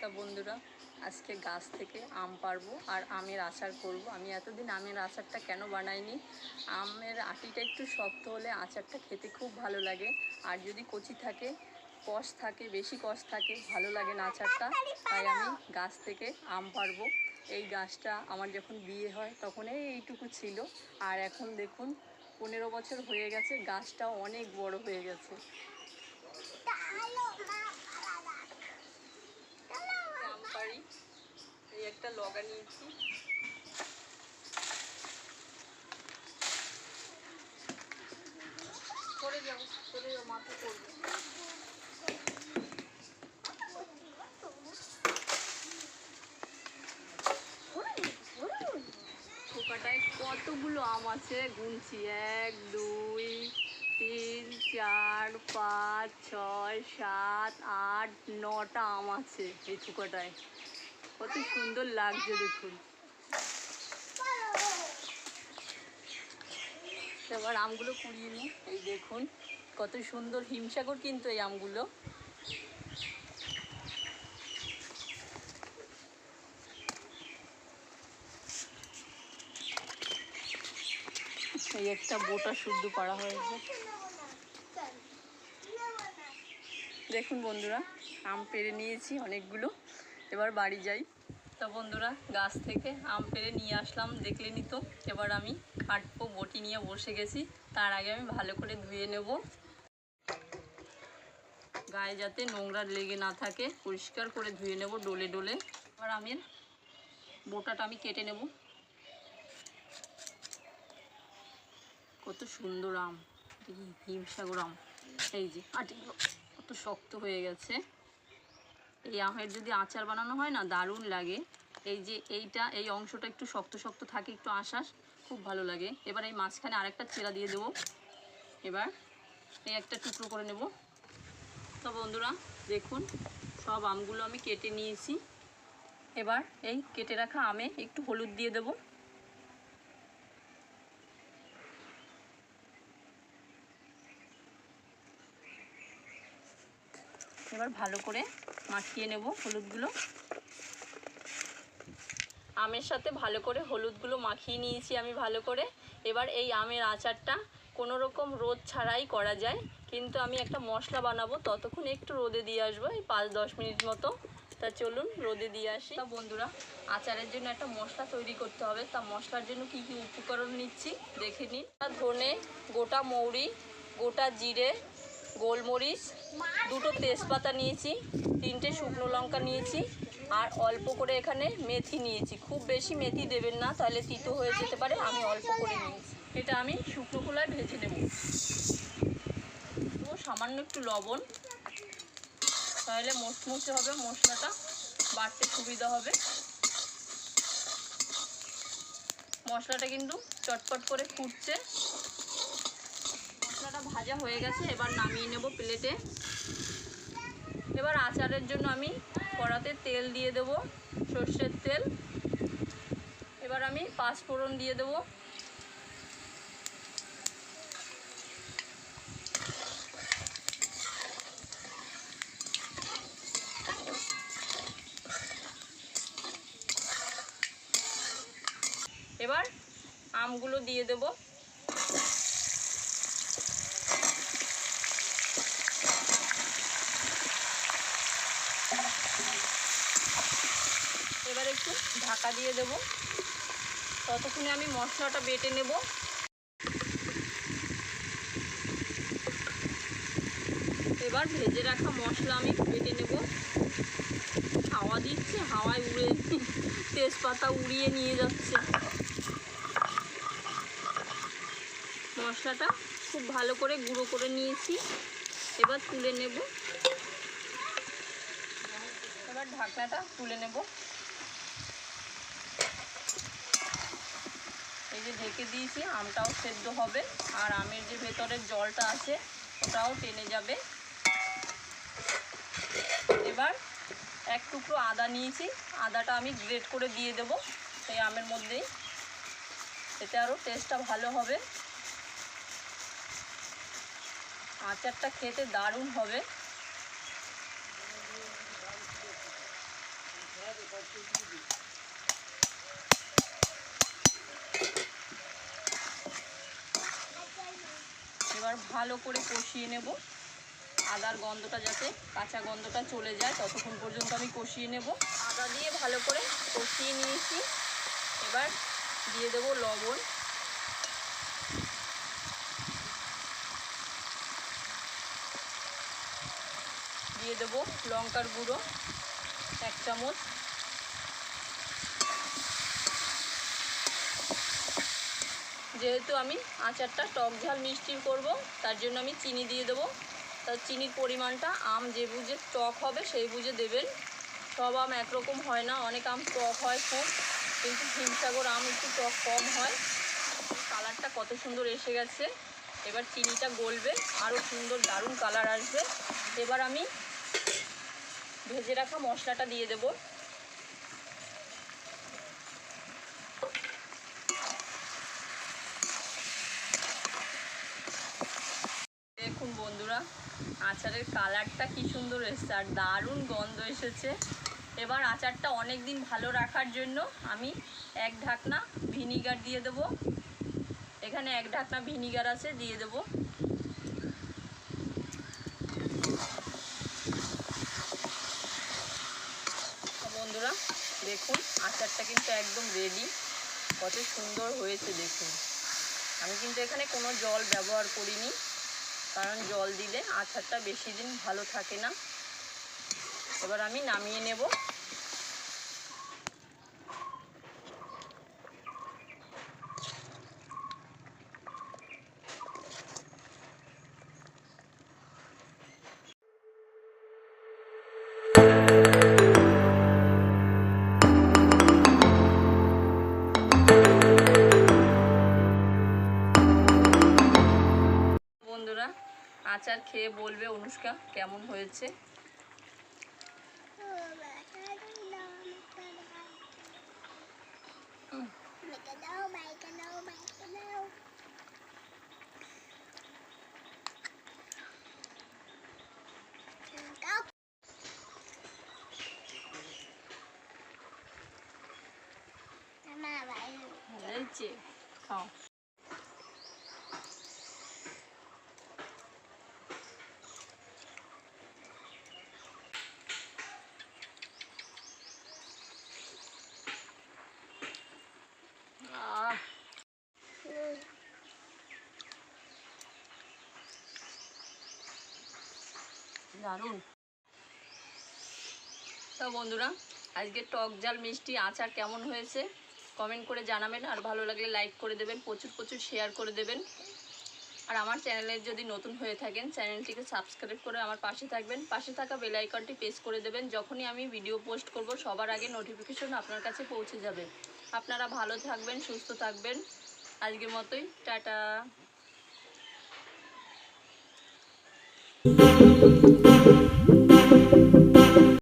তা বন্ধুরা, আজকে গাছ থেকে আম পারব আর আমের আচার করব। আমি এতদিন আমের আচারটা কেন বানাইনি? আমের আটিটা একটু শক্ত হলে আচারটা খেতে খুব ভালো লাগে। আর যদি কচি থাকে, কষ থাকে, বেশি কষ থাকে, ভালো লাগে না আচারটা, তাই আমি গাছ থেকে আম পারব। এই গাছটা আমার যখন বিয়ে হয় তখন এইটুকু ছিল। আর এখন দেখুন, পনেরো বছর হয়ে গেছে, গাছটাও অনেক বড় হয়ে গেছে আম পাড়ি এই একটা লগা নিয়েছি। পড়ে যাব যাব মাথা থোকাটায় কতগুলো আম আছে গুনছি। এক, দুই, তিন, চার, পাঁচ, ছয়, সাত, আট, নটা আম আছে এই থোকাটায় কত সুন্দর লাগছে দেখুন। এবার আমগুলো কুড়িয়ে নিই। এই দেখুন, কত সুন্দর হিমসাগর কিন্তু এই আমগুলো। এই একটা বোটা শুদ্ধ করা হয়েছে। দেখুন বন্ধুরা, আম পেরে নিয়েছি অনেকগুলো। এবার বাড়ি যাই। তো বন্ধুরা, গাছ থেকে আম পেড়ে নিয়ে আসলাম দেখলেনি তো? এবার আমি কাটবো, বটি নিয়ে বসে গেছি। তার আগে আমি ভালো করে ধুয়ে নেব। গায়ে যাতে নোংরা লেগে না থাকে, পরিষ্কার করে ধুয়ে নেব ডোলে ডোলে। এবার আমের বোটাটা আমি কেটে নেব। কত সুন্দর আম হিমসাগর আম। এই যে, আটিগুলো কত শক্ত হয়ে গেছে। এই আমের যদি আচার বানানো হয় না, দারুণ লাগে। এই যে এইটা, এই অংশটা একটু শক্ত শক্ত থাকে, একটু আশ্বাস খুব ভালো লাগে। এবার এই মাঝখানে আরেকটা চেরা দিয়ে দেবো। এবার এই একটা টুকরো করে নেব। তো বন্ধুরা, দেখুন, সব আমগুলো আমি কেটে নিয়েছি। এবার এই কেটে রাখা আমে একটু হলুদ দিয়ে দেবো। এবার ভালো করে মাখিয়ে নেব হলুদগুলো। আমের সাথে ভালো করে হলুদগুলো মাখিয়ে নিয়েছি আমি ভালো করে। এবার এই আমের আচারটা কোনো রকম রোদ ছাড়াই করা যায়। কিন্তু আমি একটা মশলা বানাবো, ততক্ষণ একটু রোদে দিয়ে আসব, এই পাঁচ দশ মিনিট মতো। তা চলুন রোদে দিয়ে আসি। তা বন্ধুরা, আচারের জন্য একটা মশলা তৈরি করতে হবে। তা মশলার জন্য কি কি উপকরণ নিচ্ছি, দেখে নিন। ধনে, গোটা মৌরি, গোটা জিরে গোলমরিচ, দুটো তেজপাতা নিয়েছি, তিনটে শুকনো লঙ্কা নিয়েছি, আর অল্প করে এখানে মেথি নিয়েছি। খুব বেশি মেথি দেবেন না, তাহলে তিতো হয়ে যেতে পারে, আমি অল্প করে নিয়েছি। এটা আমি শুকনো খোলায় ভেজে নেব। তো সামান্য একটু লবণ। তাহলে মুচমুচে হবে, মশলাটা বাড়তে সুবিধা হবে। মশলাটা কিন্তু চটপট করে ফুটছে। মশলাটা ভাজা হয়ে গেছে, এবার নামিয়ে নেব প্লেটে। এবার আচারের জন্য আমি কড়াতে তেল দিয়ে দেব, সর্ষের তেল। এবার আমি পাঁচফোড়ন দিয়ে দেব। এবার আমগুলো দিয়ে দেবো এবার একটু ঢাকা দিয়ে দেব। ততক্ষণে আমি মশলাটা বেটে নেব। এবার ভেজে রাখা মশলা আমি বেটে নেব। হাওয়া দিচ্ছে, হাওয়ায় উড়ে তেজপাতা উড়িয়ে নিয়ে যাচ্ছে। মশলাটা খুব ভালো করে গুঁড়ো করে নিয়েছি। এবার তুলে নেব। এবার ঢাকনাটা তুলে নেব। এই যে ঢেকে দিয়েছি, আমটাও সেদ্ধ হবে। আর আমের যে ভেতরের জলটা আছে, ওটাও টেনে যাবে। এবার এক টুকরো আদা নিয়েছি। আদাটা আমি গ্রেট করে দিয়ে দেব সেই আমের মধ্যেই। এতে আরও টেস্টটা ভালো হবে। আচারটা খেতে দারুণ হবে। ভালো করে কষিয়ে নেব। আদার গন্ধটা যাতে, কাঁচা গন্ধটা চলে যায়, ততক্ষণ পর্যন্ত আমি কষিয়ে নেব। আদা দিয়ে ভালো করে কষিয়ে নিয়েছি। এবার দিয়ে দেবো লবণ। দিয়ে দেবো লঙ্কার গুঁড়ো, এক চামচ। যেহেতু আমি আচারটা টক ঝাল মিষ্টি করব, তার জন্য আমি চিনি দিয়ে দেবো। তার চিনির পরিমাণটা আম যে বুঝে টক হবে সেই বুঝে দেবেন। সব আম একরকম হয় না, অনেক আম টক হয় খুব, কিন্তু হিমসাগর আম একটু টক কম হয়। কালারটা কত সুন্দর এসে গেছে। এবার চিনিটা গলবে আরও সুন্দর দারুণ কালার আসবে। এবার আমি ভেজে রাখা মশলাটা দিয়ে দেবো দেখুন বন্ধুরা আচারের কালারটা কি সুন্দর এসেছে আর দারুণ গন্ধ এসেছে। এবার আচারটা অনেক দিন ভালো রাখার জন্য আমি এক ঢাকনা ভিনিগার দিয়ে দেবো। এখানে এক ঢাকনা ভিনিগার আছে, দিয়ে দেবো। বন্ধুরা, দেখুন, আচারটা কিন্তু একদম রেডি কত সুন্দর হয়েছে, দেখুন। আমি কিন্তু এখানে কোনো জল ব্যবহার করিনি। কারণ জল দিলে আচারটা বেশি দিন ভালো থাকে না। এবার আমি নামিয়ে নেব। আচার খেয়ে বলবে অনুষ্কা কেমন হয়েছে? হয়েছে খাও। দারুণ। তো বন্ধুরা, আজকে টক জাল, মিষ্টি, আচার কেমন হয়েছে কমেন্ট করে জানাবেন, আর ভালো লাগলে লাইক করে দেবেন, প্রচুর প্রচুর শেয়ার করে দেবেন। আর আমার চ্যানেলের যদি নতুন হয়ে থাকেন, চ্যানেলটিকে সাবস্ক্রাইব করে আমার পাশে থাকবেন, পাশে থাকা বেল আইকনটি প্রেস করে দেবেন, যখনই আমি ভিডিও পোস্ট করব, সবার আগে নোটিফিকেশন আপনার কাছে পৌঁছে যাবে। আপনারা ভালো থাকবেন, সুস্থ থাকবেন, আজকের মতোই, টাটা।